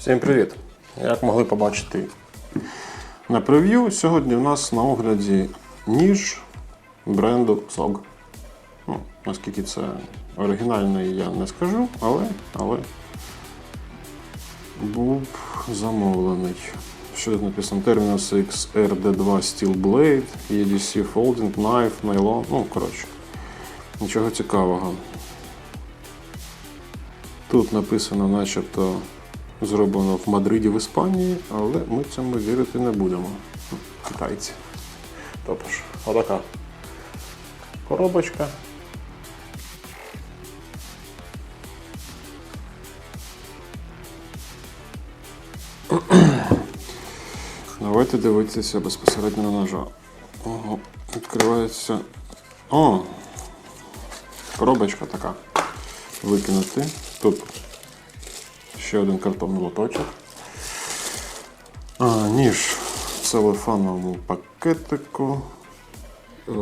Всім привіт! Як могли побачити на прев'ю, сьогодні у нас на огляді ніж бренду SOG. Ну, наскільки це оригінальний, я не скажу, але, але був замовлений. Що тут написано? Terminus X RD2 Steel Blade, EDC Folding, Knife, Nylon. Ну, коротше, нічого цікавого. Тут написано, начебто, зроблено в Мадриді в Іспанії, але ми цьому вірити не будемо. Китайці. Тобто ж, отака коробочка. Давайте дивитися безпосередньо на ножа. Ого, відкривається. О! Коробочка така. Викинути. Тут ще один картонний лоточок. Ніж в целофановому пакетику. Е,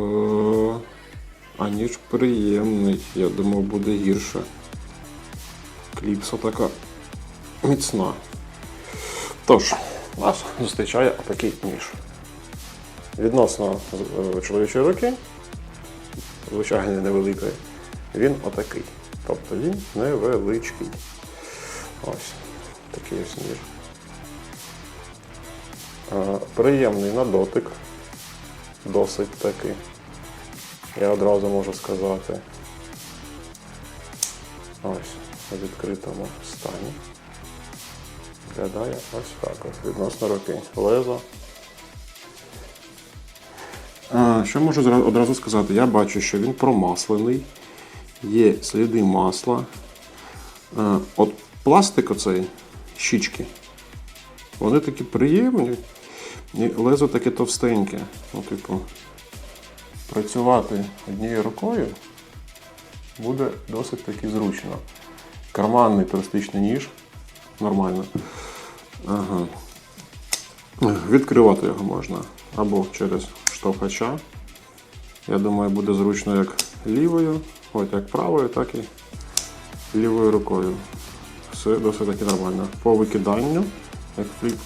А ніж приємний. Я думав, буде гірше. Кліпса така міцна. Тож, нас зустрічає отакий ніж. Відносно е, чоловічої руки, звичайно, невеликої, він отакий. Тобто він невеличкий. Ось такий ось ніж. Приємний на дотик. Досить таки. Я одразу можу сказати. Ось у відкритому стані. Виглядає ось так ось відносно руки. Лезо. Що можу одразу сказати? Я бачу, що він промаслений, є сліди масла. От пластик оцей, щічки, вони такі приємні, і лезо таке товстеньке. Ну, типу, працювати однією рукою буде досить таки зручно. Карманний туристичний ніж. Нормально. Ага. Відкривати його можна або через штовхача. Я думаю, буде зручно як лівою, от як правою, так і лівою рукою. Все досить таки нормально. По викиданню, як фліп.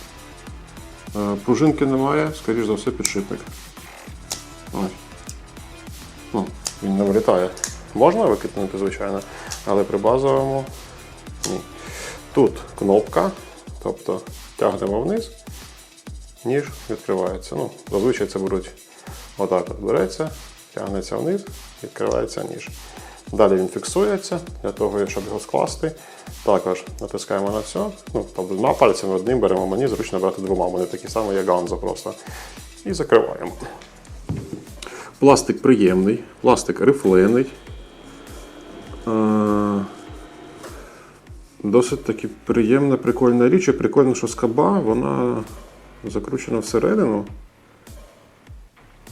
Е, Пружинки немає, скоріш за все, підшипник. Ось. Ну, він не вилітає. Можна викинути, звичайно, але при базовому ні. Тут кнопка, тобто тягнемо вниз, ніж відкривається. Ну, зазвичай це беруть отак от береться, тягнеться вниз, відкривається ніж. Далі він фіксується для того, щоб його скласти. Також натискаємо на це. Ну, тобто двома пальцями одним беремо, мені зручно брати двома, вони такі самі, як ганзо просто. І закриваємо. Пластик приємний, пластик рифлений. Досить таки приємна, прикольна річ. І прикольно, що скоба, вона закручена всередину.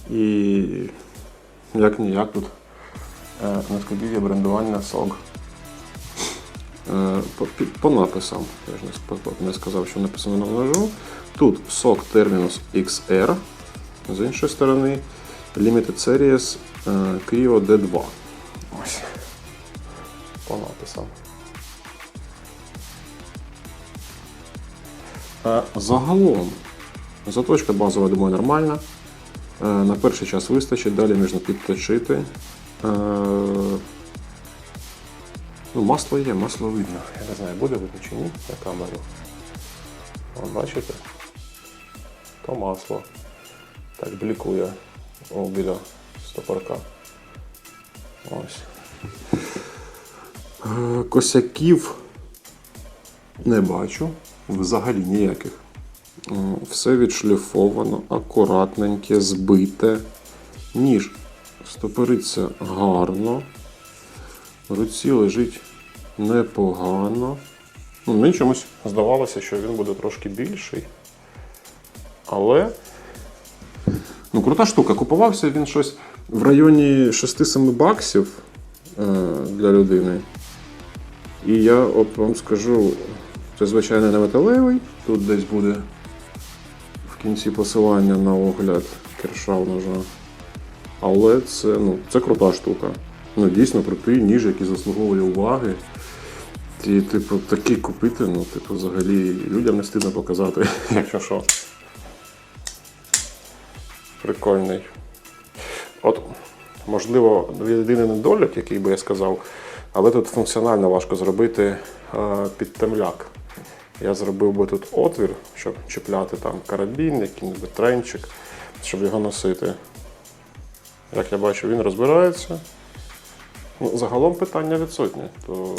І як ніяк тут на скобі є брендування SOG. Е, По, по написам, я ж не, сказав, що написано на ножу. Тут SOG Terminus XR, з іншої сторони Limited Series е, Creo D2. Ось. По написам. Е, Загалом, заточка базова, думаю, нормальна. Е, На перший час вистачить, далі можна підточити. Е, Ну, масло є, масло видно. Я не знаю, буде видно чи ні на камеру. Вон, бачите? То масло. Так блікує О, біля стопорка. Ось. Е, Косяків не бачу. Взагалі ніяких. Е, Все відшліфовано, акуратненьке, збите. Ніж стопориться гарно. В руці лежить непогано. Ну, мені чомусь здавалося, що він буде трошки більший. Але. Ну, крута штука. Купувався він щось в районі 6-7 баксів е, для людини. І я от вам скажу, це звичайно не металевий. Тут десь буде в кінці посилання на огляд кершав ножа. Але це, ну, це крута штука. Ну, дійсно крутий ніж, який заслуговує уваги. І, типу, такий купити, ну, типу, взагалі людям не стидно показати, якщо що. Прикольний. От, можливо, єдиний недолік, який би я сказав, але тут функціонально важко зробити е, підтемляк. Я зробив би тут отвір, щоб чіпляти там карабін, який-небудь тренчик, щоб його носити. Як я бачу, він розбирається. Ну, загалом питання відсутнє, то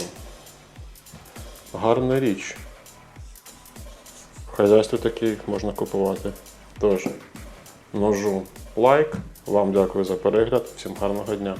гарна річ. В хазяйстві такий можна купувати. Тож, ножу лайк. Вам дякую за перегляд. Всім гарного дня.